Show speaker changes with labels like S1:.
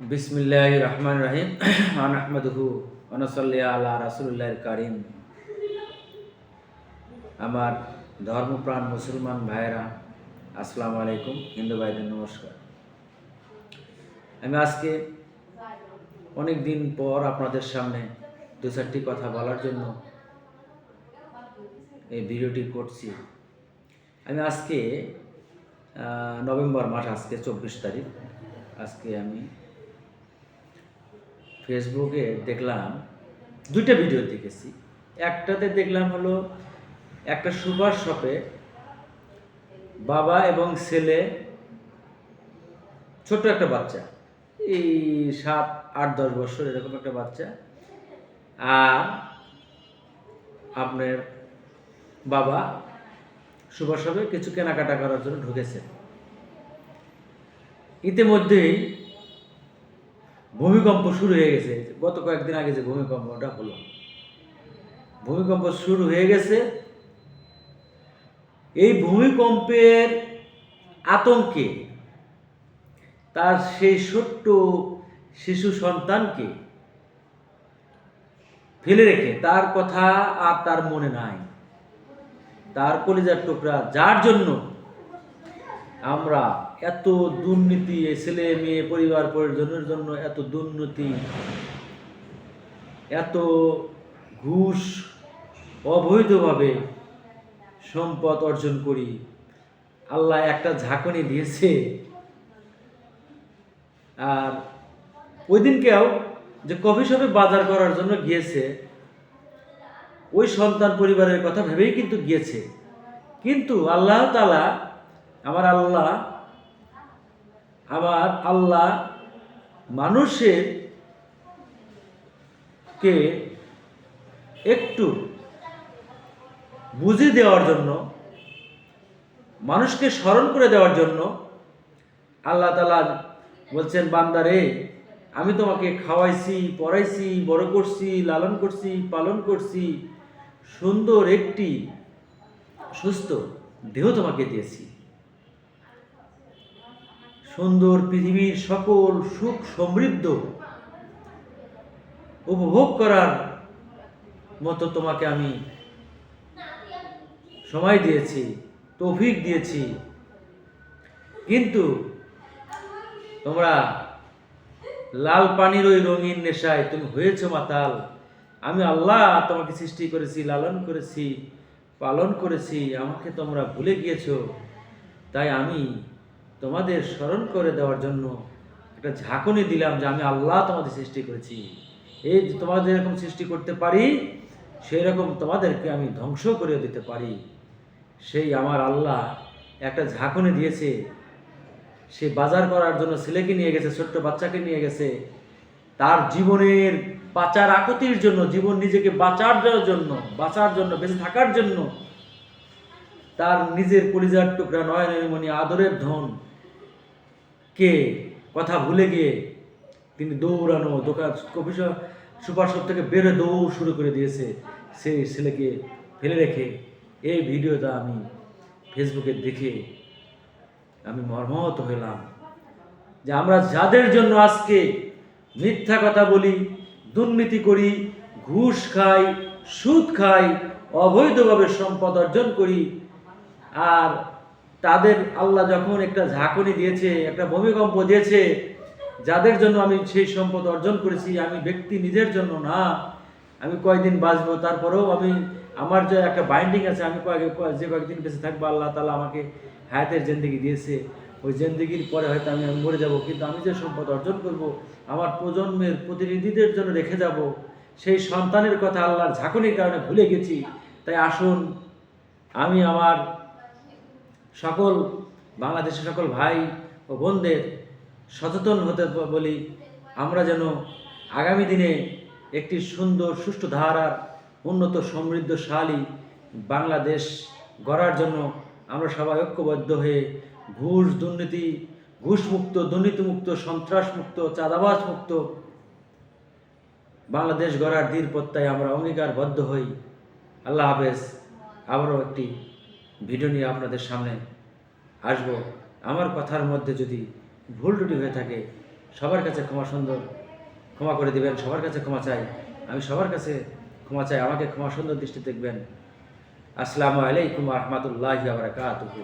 S1: বিসমিল্লাহ রহমান রহিম আহমদহু অনসল্লিয়া আল্লাহ রাসুল্লাহ কারিম। আমার ধর্মপ্রাণ মুসলমান ভাইয়েরা, আসসালামু আলাইকুম, হিন্দু ভাইদের নমস্কার। আমি আজকে অনেক দিন পর আপনাদের সামনে দু চারটি কথা বলার জন্য এই ভিডিওটি করছি। আমি আজকে নভেম্বর মাস, আজকে চব্বিশ তারিখ। আজকে আমি ফেসবুকে দেখলাম, দুইটা ভিডিও দেখেছি। একটাতে দেখলাম হলো একটা সুপার শপে বাবা এবং ছেলে, ছোট্ট একটা বাচ্চা, এই সাত, আট, দশ বছর এরকম একটা বাচ্চা আর আপনার বাবা শপে কিছু কেনাকাটা করার জন্য ঢুকেছে। ইতিমধ্যেই ভূমিকম্প শুরু হয়ে গেছে। গত কয়েকদিন আগে যে ভূমিকম্পটা হলো। ভূমিকম্প শুরু হয়ে গেছে। এই ভূমিকম্পের আতঙ্কে তার সেই ছোট্ট শিশু সন্তানকে ফেলে রেখে তার কথা আর তার মনে নাই। তার কলিজার টুকরা যার জন্য আমরা এত দুর্নীতি ছেলে মেয়ে পরিবার পরিজনের জন্য এত দুর্নীতি, এত ঘুষ অবৈধভাবে সম্পদ অর্জন করি। আল্লাহ একটা ঝাঁকুনি দিয়েছে। আর ওই দিনকেও যে কফি শপে বাজার করার জন্য গিয়েছে, ওই সন্তান পরিবারের কথা ভেবেই কিন্তু গিয়েছে। কিন্তু আল্লাহ তালা আমার আল্লাহ আমার আল্লাহ মানুষের কে একটু বুঝিয়ে দেওয়ার জন্য, মানুষকে স্মরণ করে দেওয়ার জন্য আল্লাহ তালা বলছেন, বান্দারে, আমি তোমাকে খাওয়াইছি, পড়াইছি, বড় করছি, লালন করছি, পালন করছি, সুন্দর একটি, সুস্থ দেহ তোমাকে দিয়েছি। সুন্দর পৃথিবীর সকল সুখ সমৃদ্ধ উপভোগ করার মতো তোমাকে আমি সময় দিয়েছি, তৌফিক দিয়েছি। কিন্তু তোমরা লাল পানির ওই রঙিন নেশায় তুমি হয়েছো মাতাল। আমি আল্লাহ তোমাকে সৃষ্টি করেছি, লালন করেছি, পালন করেছি, আমাকে তোমরা ভুলে গিয়েছো। তাই আমি তোমাদের স্মরণ করে দেওয়ার জন্য একটা ঝাঁকুনি দিলাম যে আমি আল্লাহ তোমাদের সৃষ্টি করেছি। এই তোমাদের এরকম সৃষ্টি করতে পারি সেই রকম তোমাদেরকে আমি ধ্বংস করে দিতে পারি। সেই আমার আল্লাহ একটা ঝাঁকুনি দিয়েছে। সে বাজার করার জন্য ছেলেকে নিয়ে গেছে, ছোট্ট বাচ্চাকে নিয়ে গেছে। তার জীবনের বাঁচার আকতির জন্য, জীবন নিজেকে বাঁচার জন্য বাঁচার জন্য, বেঁচে থাকার জন্য, তার নিজের পরিজার টুকরা নয়নের মণি আদরের ধন কে? কথা ভুলে গিয়ে তিনি দৌড়ানো, দোকান কফি সুপার শপ থেকে বেরো দৌড় শুরু করে দিয়েছে সেই ছেলেকে ফেলে রেখে। এই ভিডিওটা আমি ফেসবুকে দেখে আমি মর্মাহত হলাম যে আমরা যাদের জন্য আজকে মিথ্যা কথা বলি, দুর্নীতি করি, ঘুষ খাই, সুদ খাই, অবৈধভাবে সম্পদ অর্জন করি, আর তাদের আল্লাহ যখন একটা ঝাঁকুনি দিয়েছে, একটা ভূমিকম্প দিয়েছে, যাদের জন্য আমি সেই সম্পদ অর্জন করেছি, আমি ব্যক্তি নিজের জন্য না, আমি কয়দিন বাঁচবো, তারপরেও আমি, আমার যে একটা বাইন্ডিং আছে, আমি কয়েক কয়- যে কয়েকদিন বেঁচে থাকব, আল্লাহ তালা আমাকে হায়াতের জেন্দিগি দিয়েছে। ওই জেন্দিগির পরে হয়তো আমি আমি মরে যাব, কিন্তু আমি যে সম্পদ অর্জন করব, আমার প্রজন্মের প্রতিনিধিদের জন্য রেখে যাব, সেই সন্তানের কথা আল্লাহর ঝাঁকুনির কারণে ভুলে গেছি। তাই আসুন, আমি আমার সকল বাংলাদেশের সকল ভাই ও বোনদের সচেতন হতে বলি, আমরা যেন আগামী দিনে একটি সুন্দর, সুষ্ঠু ধারার, উন্নত, সমৃদ্ধশালী বাংলাদেশ গড়ার জন্য আমরা সবাই ঐক্যবদ্ধ হয়ে ঘুষ দুর্নীতি, ঘুষমুক্ত, দুর্নীতিমুক্ত, সন্ত্রাসমুক্ত চাঁদাবাজ মুক্ত বাংলাদেশ গড়ার দীর প্রত্যয় আমরা অঙ্গীকারবদ্ধ হই। আল্লাহ হাফেজ, আবারও একটি ভিডিও নিয়ে আপনাদের সামনে আসব। আমার কথার মধ্যে যদি ভুল টুটি হয়ে থাকে, সবার কাছে ক্ষমা সুন্দর ক্ষমা করে দিবেন, সবার কাছে ক্ষমা চাই। আমি সবার কাছে ক্ষমা চাই, আমাকে ক্ষমা সুন্দর দৃষ্টি দেখবেন। আসসালামু আলাইকুম রহমতুল্লাহ বারকাতুহু।